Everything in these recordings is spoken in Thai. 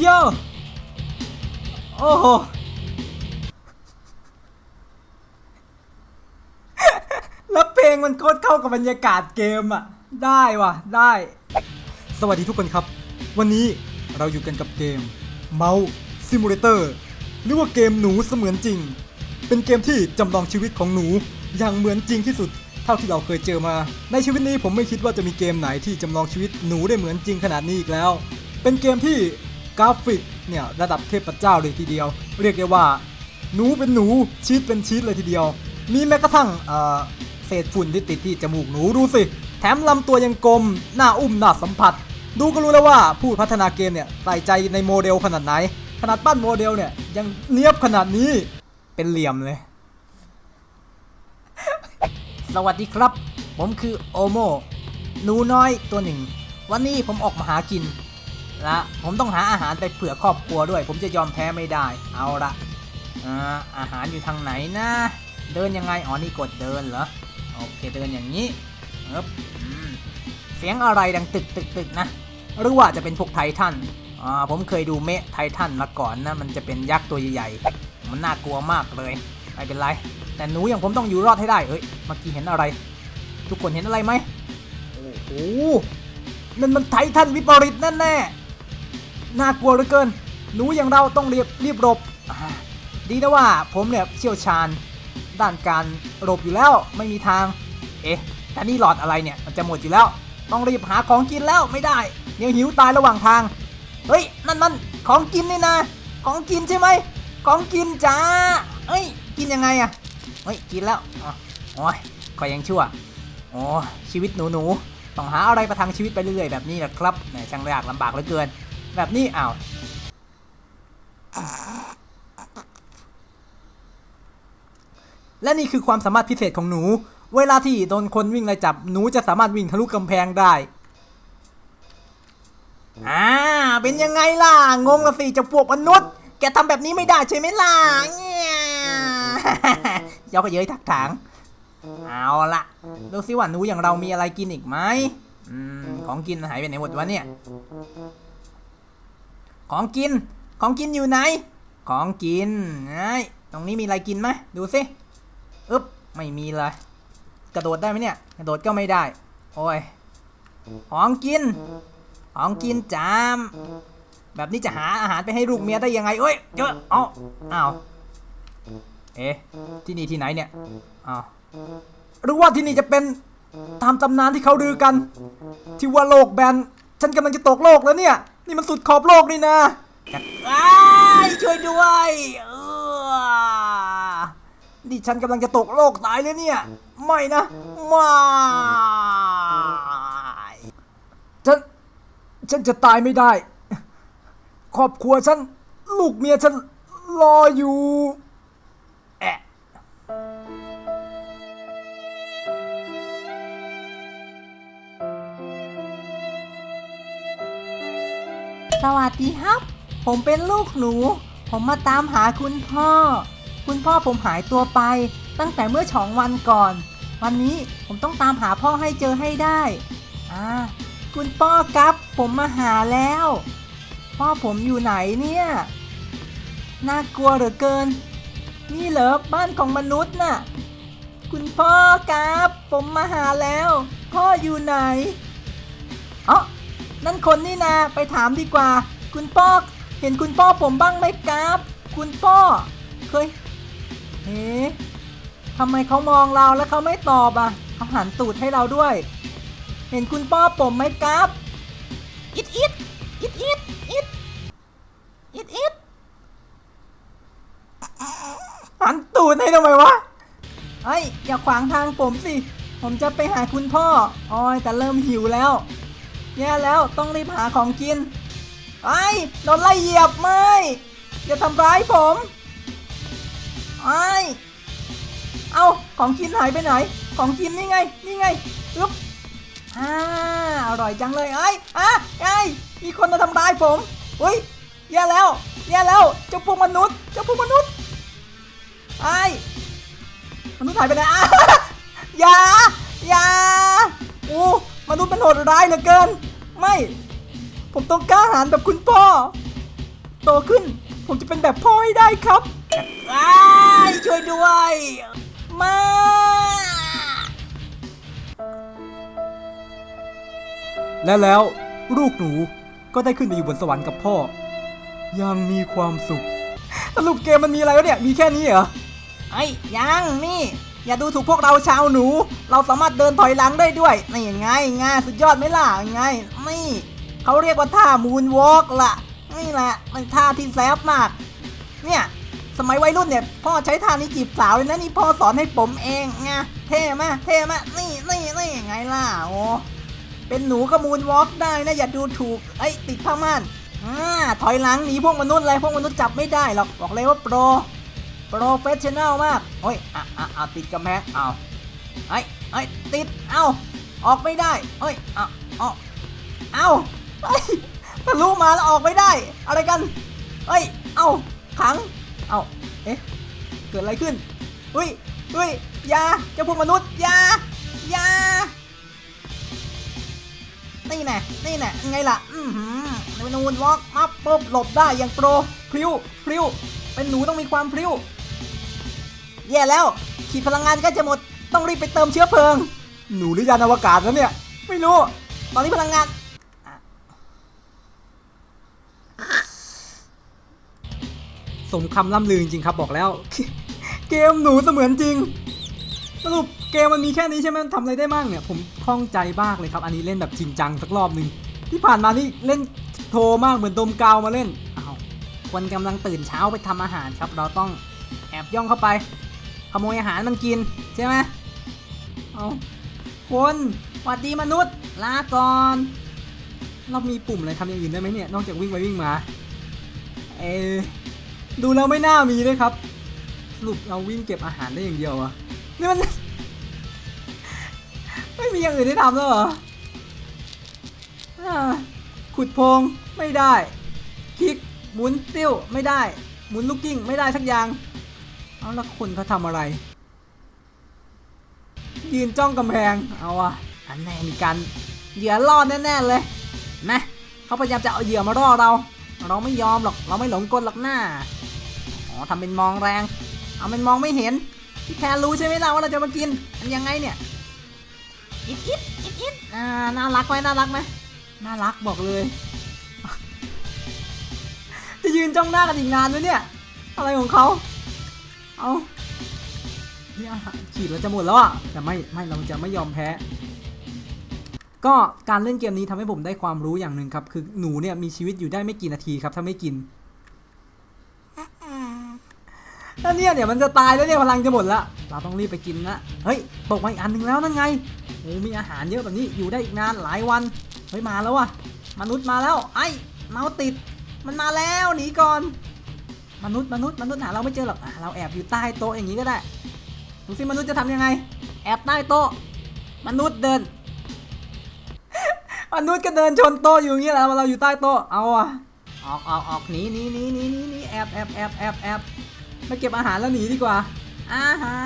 โยโอ้โหแล้วเพลงมันโคตรเข้ากับบรรยากาศเกมอะ ได้ว่ะ ได้ สวัสดีทุกคนครับ วันนี้เราอยู่กันกับเกม Mouse Simulator หรือว่าเกมหนูเสมือนจริง เป็นเกมที่จำลองชีวิตของหนู อย่างเหมือนจริงที่สุด เท่าที่เราเคยเจอมา ในชีวิตนี้ผมไม่คิดว่าจะมีเกมไหนที่จำลองชีวิตหนูได้เหมือนจริงขนาดนี้อีกแล้ว เป็นเกมที่ กราฟิกเนี่ยระดับเทพเจ้าเลยทีเดียว เรียกได้ว่า หนูเป็นหนูชีสเป็นชีสเลยทีเดียว มีแม้กระทั่งเศษฝุ่นที่ติดที่จมูกหนูดูสิ แถมลำตัวยังกลม หน้าอุ้มหน้าสัมผัส ดูก็รู้แล้วว่าผู้พัฒนาเกมเนี่ยใส่ใจในโมเดลขนาดไหน ขนาดปั้นโมเดลเนี่ยยังเนียบขนาดนี้เป็นเหลี่ยมเลย สวัสดีครับ ผมคือโอโมหนูน้อยตัวหนึ่ง วันนี้ผมออกมาหากิน และผมต้องหาอาหารไปเผื่อครอบครัวด้วย ผมจะยอมแพ้ไม่ได้ เอาละอาอาหารอยู่ทางไหนนะ เดินยังไง อ๋อ นี่กดเดินเหรอ โอเค เดินอย่างนี้เอบเสียงอะไรดังตึกตึกตึกนะ หรือว่าจะเป็นพวกไททันอ่าผมเคยดูเมะไททันมาก่อนนะ มันจะเป็นยักษ์ตัวใหญ่ๆ มันน่ากลัวมากเลย ไม่เป็นไร แต่หนูอย่างผมต้องอยู่รอดให้ได้ เอ้ย เมื่อกี้เห็นอะไร ทุกคนเห็นอะไรไหมโอ้โหนั่นมันไททันวิปริตแน่แน่ น่ากลัวเหลือเกิน หนูอย่างเราต้องรีบรีบหลบ ดีนะว่าผมเนี่ยเชี่ยวชาญ ด้านการหลบอยู่แล้วไม่มีทาง เอ๊ะแต่นี่หลอดอะไรเนี่ยมันจะหมดอยู่แล้ว ต้องรีบหาของกินแล้วไม่ได้เดี๋ยวหิวตายระหว่างทาง เฮ้ยนั่นมันของกินนี่นะ ของกินใช่ไหมของกินจ้าเอ้ยกินยังไงอะเฮ้ยกินแล้วโอ้ยคอยยังชั่วโอ้ชีวิตหนูหนูต้องหาอะไรประทังชีวิตไปเรื่อยๆแบบนี้แหละครับแหมช่างยากลำบากเหลือเกิน แบบนี้อ้าวและนี่คือความสามารถพิเศษของหนู เวลาที่โดนคนวิ่งไล่จับ หนูจะสามารถวิ่งทะลุกำแพงได้ อ่า เป็นยังไงล่ะ งงละสิจะพวกมนุษย์ แกทำแบบนี้ไม่ได้ใช่ไหมล่ะเนี่ยเย้าก็เย้ยถักถาง เอาละดูสิว่าหนูอย่างเรามีอะไรกินอีกไหมอืมของกินหายไปไหนหมดวะเนี่ย ของกิน ของกินอยู่ไหน ของกินไอ้ตรงนี้มีอะไรกินไหมดูสิอึ๊บ ไม่มีเลย กระโดดได้ไหมเนี่ย กระโดดก็ไม่ได้ โอ้ย ของกิน ของกินจาม แบบนี้จะหาอาหารไปให้ลูกเมียได้ยังไงเอ้ยเจอเอาอ้าว เอ๊ะ ที่นี่ที่ไหนเนี่ย อ้าวหรือว่าที่นี่จะเป็นตามตำนานที่เขาดือกัน ที่ว่าโลกแบน ฉันกำลังจะตกโลกแล้วเนี่ย นี่มันสุดขอบโลกนี่นะอ้ายช่วยด้วยเออนี่ฉันกำลังจะตกโลกตายเลยเนี่ย ไม่นะไม่ฉัน ฉันจะตายไม่ได้ ครอบครัวฉัน ลูกเมียฉันรออยู่ สวัสดีครับ ผมเป็นลูกหนู ผมมาตามหาคุณพ่อ คุณพ่อผมหายตัวไป ตั้งแต่เมื่อสองวันก่อน วันนี้ผมต้องตามหาพ่อให้เจอให้ได้อ่าคุณพ่อครับ ผมมาหาแล้ว พ่อผมอยู่ไหนเนี่ย น่ากลัวเหลือเกิน นี่เหรอบ้านของมนุษย์น่ะ คุณพ่อครับ ผมมาหาแล้ว พ่ออยู่ไหน นั่นคนนี่นาไปถามดีกว่า คุณพ่อเห็นคุณพ่อผมบ้างไหมครับ คุณพ่อเคยเอ๊ะทำไมเขามองเราแล้วเขาไม่ตอบอะเขาหันตูดให้เราด้วย เห็นคุณพ่อผมไหมครับอิดอิดอิดอิดอิดอิดอิดหันตูดให้ทำไมวะเฮ้ยอย่าขวางทางผมสิ ผมจะไปหาคุณพ่ออ้ยแต่เริ่มหิวแล้ว แย่แล้วต้องรีบหาของกิน ไอ้โดนไล่เหยียบไม่อย่าทำร้ายผมไอ้เอาของกินหายไปไหน ของกินนี่ไง นี่ไงอึ๊บอ่าอร่อยจังเลยไอ้อะไอ้มีคนมาทำร้ายผมอุ้ยแย่แล้วแย่แล้วเจ้าพวกมนุษย์เจ้าพวกมนุษย์ไอ้มนุษย์หายไปไหนอะอย่าอย่าอู้ มนุษย์มันโหดร้ายเหลือเกิน ไม่ ผมต้องกล้าหาญแบบคุณพ่อ โตขึ้น ผมจะเป็นแบบพ่อให้ได้ครับอ้ายช่วยด้วย มาและแล้วลูกหนูก็ได้ขึ้นไปอยู่บนสวรรค์กับพ่อ ยังมีความสุข สรุปเกมมันมีอะไรวะเนี่ย มีแค่นี้เหรอไอ้ยยังนี่ อย่าดูถูกพวกเราชาวหนู เราสามารถเดินถอยหลังได้ด้วย นี่ยังไงง่ายสุดยอดไหมล่ะไง นี่เขาเรียกว่าท่ามูนวอล์กล่ะ นี่แหละเป็นท่าที่แซ่บมาก เนี่ยสมัยวัยรุ่นเนี่ยพ่อใช้ท่านี้จีบสาวเลยนะนี่พ่อสอนให้ผมเองไงเท่มากเท่มากนี่นี่นี่ไงล่ะโอ้เป็นหนูก็มูนวอล์กได้นะอย่าดูถูกไอ้ติดผ้าม่านอ่าถอยหลังหนีพวกมนุษย์เลยพวกมนุษย์จับไม่ได้หรอกบอกเลยว่าโปร โปรเฟชชั่นแนลมากโอ้ยอะอะอะติดกำแพงเอาไอ้ไอ้ยติดเอาออกไม่ได้เอ้ยเอาเอาเอาเอ้ยทะลุมาแล้วออกไม่ได้ อะไรกันเอ้ยเอาขังเอาเอ๊ะเกิดอะไรขึ้นเฮ้ยเฮ้ยยาเจ้าพวกมนุษย์ยายานี่แน่นี่แน่ไงล่ะ อือหือนูนวอล์กมาปุ๊บหลบได้อย่างโปรพริ้วพริ้วเป็นหนูต้องมีความพริ้ว แย่แล้วขีดพลังงานใก็จะหมดต้องรีบไปเติมเชื้อเพลิง หนูหรือยานอวกาศแล้วเนี่ย ไม่รู้ ตอนนี้พลังงานสมคำล่ำลือจริงครับบอกแล้ว เกมหนูเสมือนจริงสรุปเกมมันมีแค่นี้ใช่ไหมมันทำอะไรได้บ้างเนี่ยผมคล่องใจมากเลยครับ อันนี้เล่นแบบจริงจังสักรอบหนึ่งที่ผ่านมานี่เล่นโทรมากเหมือนดมกาวมาเล่นอ้าวคนกำลังตื่นเช้าไปทำอาหารครับ เราต้องแอบย่องเข้าไป ขโมยอาหารมันกินใช่ไหมเอาคนหวัดดีมนุษย์ลาก่อน เรามีปุ่มอะไรทำอย่างอื่นได้ไหมเนี่ย นอกจากวิ่งไปวิ่งมา เอดูแล้วไม่น่ามีด้วยครับ สรุปเราวิ่งเก็บอาหารได้อย่างเดียวอะนี่มัน ไม่มีอย่างอื่นให้ทำแล้วเหรอขุดโพงไม่ได้ คลิกหมุนติ้วไม่ได้ หมุนลูกกิ้งไม่ได้สักอย่าง เอาแล้วคนเขาทำอะไร ยืนจ้องกำแพง เอาอะอันแน่มีการเหยื่อล่อแน่ๆเลยนะเขาพยายามจะเอาเหยื่อมาล่อเรา เราไม่ยอมหรอก เราไม่หลงกลหรอกหน้า อ๋อทำเป็นมองแรง เอาเป็นมองไม่เห็น พี่แทนรู้ใช่ไหมล่ะว่าเราจะมากินมันยังไงเนี่ย อิดอิดอิดอิดอ่า น่ารักไหมน่ารักไหมน่ารักบอกเลย จะยืนจ้องหน้ากันอีกนานไหมเนี่ย อะไรของเขา เอานี่อาหารขีดเราจะหมดแล้วอะแต่ไม่ไม่เราจะไม่ยอมแพ้ ก็การเล่นเกมนี้ทำให้ผมได้ความรู้อย่างหนึ่งครับ คือหนูเนี่ยมีชีวิตอยู่ได้ไม่กี่นาทีครับ ถ้าไม่กินถ้าเนี่ยเดี๋ยวมันจะตายแล้วเนี่ยพลังจะหมดละเราต้องรีบไปกินนะเฮ้ยตกมาอีกอันหนึ่งแล้วนั่นไงโอ้มีอาหารเยอะแบบนี้อยู่ได้อีกนานหลายวันเฮ้ยมาแล้วว่ะมนุษย์มาแล้ว ไอ้เมาส์ติด มันมาแล้วหนีก่อน มนุษย์มนุษย์มนุษย์หาเราไม่เจอหรอกอะเราแอบอยู่ใต้โต๊ะอย่างนี้ก็ได้ดูสิมนุษย์จะทำยังไง แอบใต้โต๊ะ มนุษย์เดิน มนุษย์ก็เดินชนโต๊ะอยู่อย่างนี้แหละเราอยู่ใต้โต๊ะเอาอะออกออกออกหนีหนีหนีหนีหนีหนีแอบแอบแอบแอบแอบมาเก็บอาหารแล้วหนีดีกว่า อาหา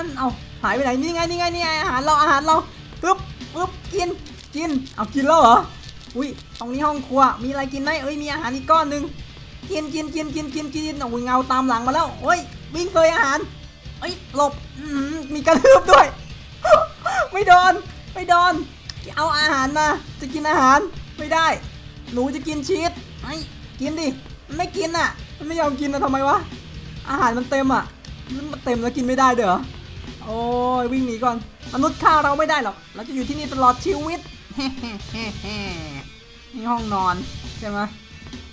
รเอาหายไปไหนนี่ไงนี่ไงนี่ไงอาหารเราอาหารเราปึ๊บปึ๊บกินกินเอากินแล้วเหรออุ้ยตรงนี้ห้องครัวมีอะไรกินไหมเอ้ยมีอาหารอีกก้อนหนึ่ง กินกินกินกินกินกินโอ้ยเงาตามหลังมาแล้วโอ้ยวิ่งเลยอาหารเอ้ยหลบมีกระทืบด้วย ไม่โดนไม่โดนเอาอาหารมาจะกินอาหารไม่ได้ หนูจะกินชีสไอ้กินดิไม่กินอะ มันไม่ยอมกินนะทำไมวะอาหารมันเต็มอะมันเต็มแล้วกินไม่ได้เด้อโอ้ยวิ่งหนีก่อนมนุษย์ฆ่าเราไม่ได้หรอกเราจะอยู่ที่นี่ตลอดชีวิตนี่ห้องนอนใช่ไหม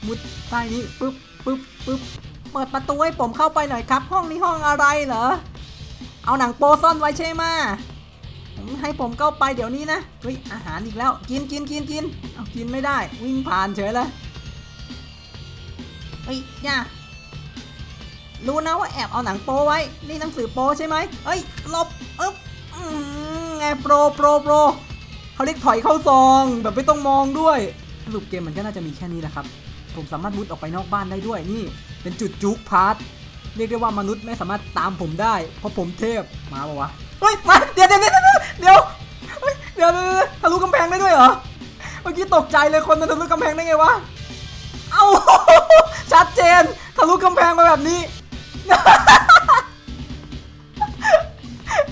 มุดใต้นี้ปึ๊บปึ๊บปึ๊บเปิดประตูให้ผมเข้าไปหน่อยครับ ห้องนี้ห้องอะไรเหรอ เอาหนังโปซ่อนไว้ใช่ไหมให้ผมเข้าไปเดี๋ยวนี้นะเฮ้ยอาหารอีกแล้ว กินกินกินกินเอากินไม่ได้ วิ่งผ่านเฉยเลยเฮ้ยย่ารู้นะว่าแอบเอาหนังโปไว้ นี่หนังสือโปใช่ไหมเฮ้ยหลบอึ๊บไงโปรโปรโปรเขาเรียกถอยเข้าซองแบบไม่ต้องมองด้วย สรุปเกมมันก็น่าจะมีแค่นี้แหละครับ ผมสามารถมุดออกไปนอกบ้านได้ด้วยนี่ เป็นจุดจุกพาร์ทเรียกได้ว่ามนุษย์ไม่สามารถตามผมได้ เพราะผมเทพมาปะวะเฮ้ยมาเดี๋ยวเดี๋ยวเดี๋ยวเดี๋ยวเดี๋ยวเดี๋ยวทะลุกำแพงได้ด้วยเหรอเมื่อกี้ตกใจเลยคนมันทะลุกำแพงได้ไงวะเอาชัดเจนทะลุกำแพงมาแบบนี้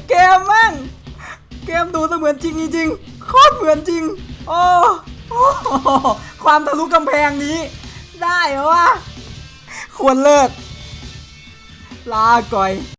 เกมแม่งเกมดูเสมือนจริงจริงโคตรเหมือนจริงโอ้ โอ้โหความทะลุกำแพงนี้ ได้เหรอวะควรเลิก ลาก่อย